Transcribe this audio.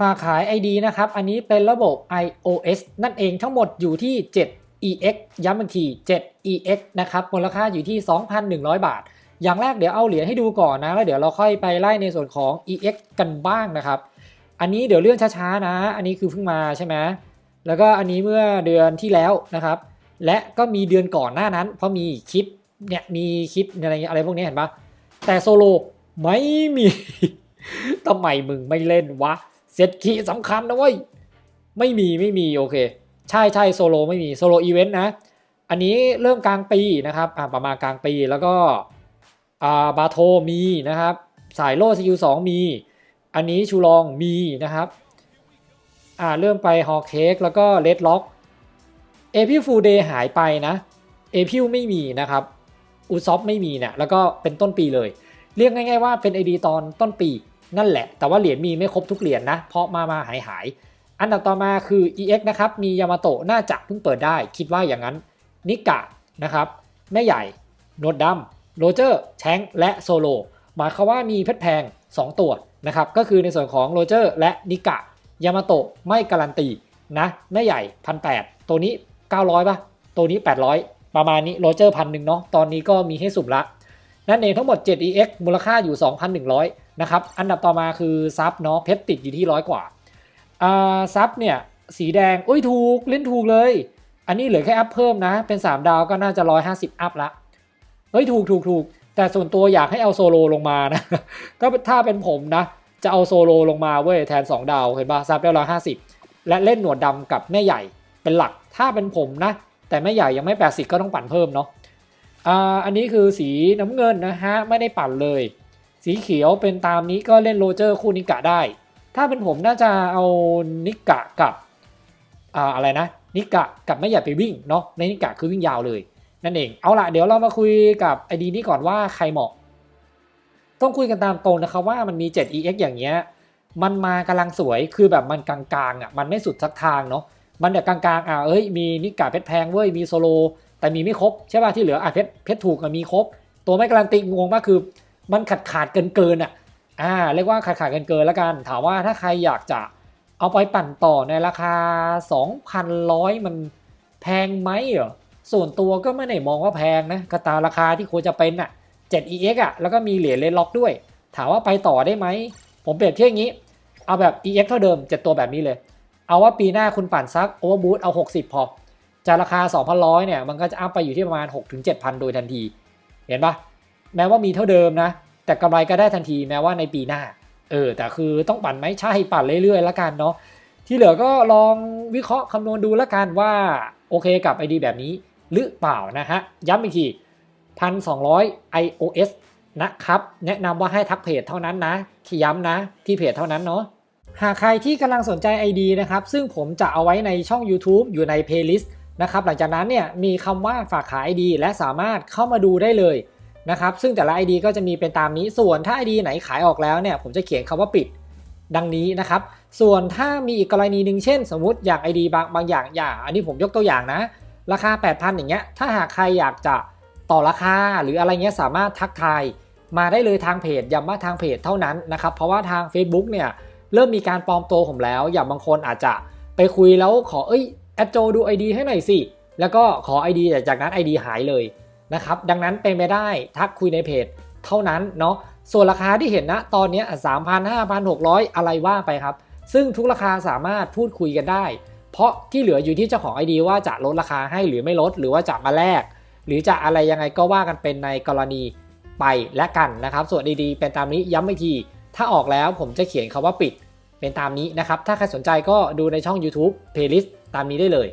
ฝากขาย ID นะครับ อันนี้เป็นระบบ iOS นั่นเองทั้งหมดอยู่ที่ 7 EX ย้ำอีกที 7 EX นะครับ มูลค่าอยู่ที่ 2,100 บาท อย่างแรกเดี๋ยวเอาเหรียญให้ดูก่อนนะ แล้วเดี๋ยวเราค่อยไปไล่ในส่วนของ EX กันบ้างนะครับ อันนี้เดี๋ยวเลื่อนช้าๆนะ อันนี้คือเพิ่งมาใช่ไหม แล้วก็อันนี้เมื่อเดือนที่แล้วนะครับ และก็มีเดือนก่อนหน้านั้น เพราะมีคลิปเนี่ยมีคลิปอะไรเงี้ยอะไรพวกนี้เห็นปะแต่โซโลไม่มีทำไมมึงไม่เล่นวะ เซตคีย์สำคัญนะเว้ยไม่มีไม่มีโอเค ใช่ใช่โซโลไม่มีโซโลอีเวนต์นะ อันนี้เริ่มกลางปีนะครับอ่าประมาณกลางปีแล้วก็อ่าบาโทมีนะครับ สายโล่สกิลสองมี อันนี้ชูลองมีนะครับอ่าเริ่มไปฮอเค้กแล้วก็เลดล็อกเอพิฟูเดย์หายไปนะเอพิวไม่มีนะครับอุซอฟไม่มีเนี่ยแล้วก็เป็นต้นปีเลย เรียกง่ายๆว่าเป็น ID ตอนต้นปี นั่นแหละ แต่ว่าเหรียญมีไม่ครบทุกเหรียญนะเพราะมามาหายหายอันดับต่อมาคือ EX นะครับมียามาโตะน่าจะเพิ่งเปิดได้คิดว่าอย่างนั้นนิกะนะครับแม่ใหญ่โนดดำโรเจอร์แชงและโซโลหมายความว่ามีเพชรแพง 2 ตัวนะครับก็คือในส่วนของโรเจอร์และนิกะยามาโตะไม่การันตีนะแม่ใหญ่พันแตัวนี้ 900ป่ะตัวนี้ 800 ประมาณนี้โรเจอร์พันหนึ่งเนาะตอนนี้ก็มีให้สุ่มละ นั่นเองทั้งหมด 7 EX มูลค่าอยู่ 2,100 นะครับ อันดับต่อมาคือซับเนาะเพชรติดอยู่ที่ร้อยกว่าอ่าซับเนี่ยสีแดงอุ้ยถูกเล่นถูกเลย อันนี้เหลือแค่อัพเพิ่มนะ เป็น 3 ดาวก็น่าจะ 150 อัพละเฮ้ยถูกถูกถูกแต่ส่วนตัวอยากให้เอาโซโลลงมานะก็ถ้าเป็นผมนะ จะเอาโซโลลงมาเว้ยแทน 2 ดาวเห็นป่ะซับได้150และเล่นหนวดดำกับแม่ใหญ่เป็นหลักถ้าเป็นผมนะ แต่แม่ใหญ่ยังไม่ 80 ก็ต้องปั่นเพิ่มเนาะอ่าอันนี้คือสีน้ำเงินนะฮะไม่ได้ปั่นเลย สีเขียวเป็นตามนี้ก็เล่นโรเจอร์คู่นิกะได้ ถ้าเป็นผมน่าจะเอานิกะกับอ่าอะไรนะนิกะกับไม่อยากไปวิ่งเนาะในนิกะคือวิ่งยาวเลย นั่นเองเอาละเดี๋ยวเรามาคุยกับไอดีนี้ก่อนว่าใครเหมาะ ต้องคุยกันตามตรงนะครับว่ามันมี 7EX อย่างเงี้ยมันมากำลังสวยคือแบบมันกลางๆอะมันไม่สุดสักทางเนาะมันแบบกลางๆอะเอ้ยมีนิกะเพชรแพงเว้ยมีโซโลแต่มีไม่ครบใช่ป่ะที่เหลืออะเพชรเพชรถูกอะมีครบ ตัวไม่การันตีงงมากคือ มันขาดขาดเกินเกินอะอ่าเรียกว่าขาดขาดเกินเกินแล้วกัน ถามว่าถ้าใครอยากจะเอาไปปั่นต่อในราคา 2,100 มันแพงไหมเหรอส่วนตัวก็ไม่ได้มองว่าแพงนะก็ตาราคาที่ควรจะเป็นอะ 7EX อะแล้วก็มีเหรียญเลนล็อกด้วย ถามว่าไปต่อได้ไหม ผมเปรียบเทียบอย่างนี้ เอาแบบ EX เท่าเดิม 7 ตัวแบบนี้เลย เอาว่าปีหน้าคุณปั่นซักโอเวอร์บูทเอา 60 พอจากราคา 2,100 เนี่ย มันก็จะอัพไปอยู่ที่ประมาณ 6-7,000 โดยทันที เห็นปะ แม้ว่ามีเท่าเดิมนะ แต่กำไรก็ได้ทันทีแม้ว่าในปีหน้า เออ แต่คือต้องปั่นไหมใช่ปั่นเรื่อยๆแล้วกันเนาะที่เหลือก็ลองวิเคราะห์คำนวณดูแล้วกันว่าโอเคกับ ID แบบนี้หรือเปล่านะฮะ ย้ำอีกที1,200 iOS นะครับ แนะนำว่าให้ทักเพจเท่านั้นนะที่ย้ำนะที่เพจเท่านั้นเนาะหากใครที่กำลังสนใจ ID นะครับ ซึ่งผมจะเอาไว้ในช่อง YouTube อยู่ใน playlist นะครับ หลังจากนั้นเนี่ยมีคำว่าฝากขาย ID และสามารถเข้ามาดูได้เลย นะครับ ซึ่งแต่ละ ID ก็จะมีเป็นตามนี้ ส่วนถ้า ID ไหนขายออกแล้วเนี่ยผมจะเขียนคำว่าปิดดังนี้นะครับ ส่วนถ้ามีอีกกรณีหนึ่งเช่น สมมุติอย่าง ID บางบางอย่างอย่าง อันนี้ผมยกตัวอย่างนะ ราคา 8,000 อย่างเงี้ย ถ้าหากใครอยากจะต่อราคาหรืออะไรเงี้ยสามารถทักทายมาได้เลยทางเพจย้ำว่าทางเพจเท่านั้นนะครับ เพราะว่าทาง Facebook เนี่ยเริ่มมีการปลอมตัวผมแล้ว อย่างบางคนอาจจะไปคุยแล้วขอเอ้ยแอดโจดู ID ให้หน่อยสิ แล้วก็ขอ ID แต่จากนั้น ID หายเลย นะครับดังนั้นเป็นไปได้ทักคุยในเพจเท่านั้นเนาะส่วนราคาที่เห็นนะตอนนี้สามพันห้าพันหกร้อยอะไรว่าไปครับ ซึ่งทุกราคาสามารถพูดคุยกันได้ เพราะที่เหลืออยู่ที่เจ้าของ ID ว่าจะลดราคาให้หรือไม่ลด หรือว่าจะมาแลกหรือจะอะไรยังไงก็ว่ากันเป็นในกรณีไปและกันนะครับ ส่วนดีๆเป็นตามนี้ย้ำอีกที ถ้าออกแล้วผมจะเขียนคาว่าปิดเป็นตามนี้นะครับ ถ้าใครสนใจก็ดูในช่อง YouTube playlist ตามนี้ได้เลย